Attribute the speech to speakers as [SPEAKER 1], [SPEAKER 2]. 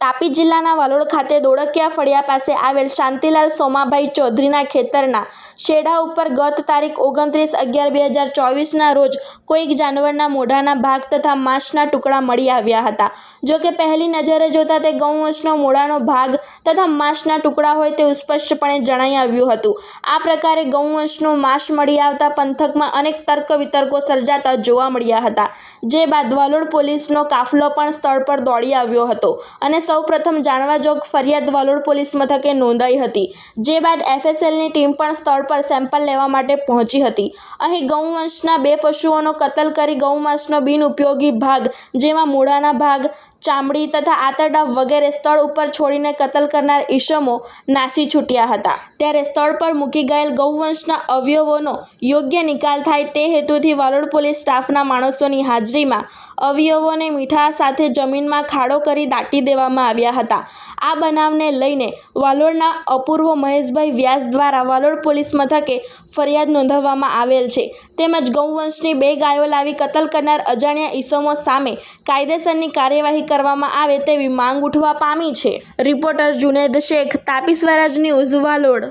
[SPEAKER 1] તાપી જિલ્લાના વાલોડ ખાતે દોડકિયા ફળિયા પાસે આવેલ શાંતિલાલ સોમાભાઈ ચૌધરીના ખેતરના શેઢા ઉપર ગત તારીખ ઓગણત્રીસ અગિયાર બે હજાર ચોવીસના રોજ કોઈક જાનવરના મોઢાના ભાગ તથા માંસના ટુકડા મળી આવ્યા હતા. જો કે પહેલી નજરે જોતાં તે ગૌવંશનો મોઢાનો ભાગ તથા માંસના ટુકડા હોય તેવું સ્પષ્ટપણે જણાઈ આવ્યું હતું. આ પ્રકારે ગૌવંશનું માંસ મળી આવતા પંથકમાં અનેક તર્ક વિતર્કો સર્જાતા જોવા મળ્યા હતા. જે બાદ વાલોડ પોલીસનો કાફલો પણ સ્થળ પર દોડી આવ્યો હતો અને સૌપ્રથમ જાણવાજોગ ફરિયાદ વાલોડ પોલીસ મથકે નોંધાઈ હતી, જે બાદ એફએસએલની ટીમ પણ સ્થળ પર સેમ્પલ લેવા માટે પહોંચી હતી. અહીં ગૌવંશના બે પશુઓનો કતલ કરી ગૌમાંસનો બિનઉપયોગી ભાગ, જેમાં મૂળાના ભાગ ચામડી તથા આંતરડા વગેરે સ્થળ ઉપર છોડીને કતલ કરનાર ઈસમો નાસી છૂટ્યા હતા. ત્યારે સ્થળ પર મૂકી ગયેલ ગૌવંશના અવયવોનો યોગ્ય નિકાલ થાય તે હેતુથી વાલોડ પોલીસ સ્ટાફના માણસોની હાજરીમાં અવયવોને મીઠા સાથે જમીનમાં ખાડો કરી દાટી દેવામાં આવ્યા હતા. આ બનાવને લઈને વાલોડના અપૂર્વ મહેશભાઈ વ્યાસ દ્વારા વાલોડ પોલીસ મથકે ફરિયાદ નોંધાવવામાં આવેલ છે. તેમજ ગૌવંશની બે ગાયો લાવી કતલ કરનાર અજાણ્યા ઈસમો સામે કાયદેસરની કાર્યવાહી કરવામાં આવે તેવી માંગ ઉઠવા પામી છે. Reporter Juned Shaikh Tapi Swaraj news Valod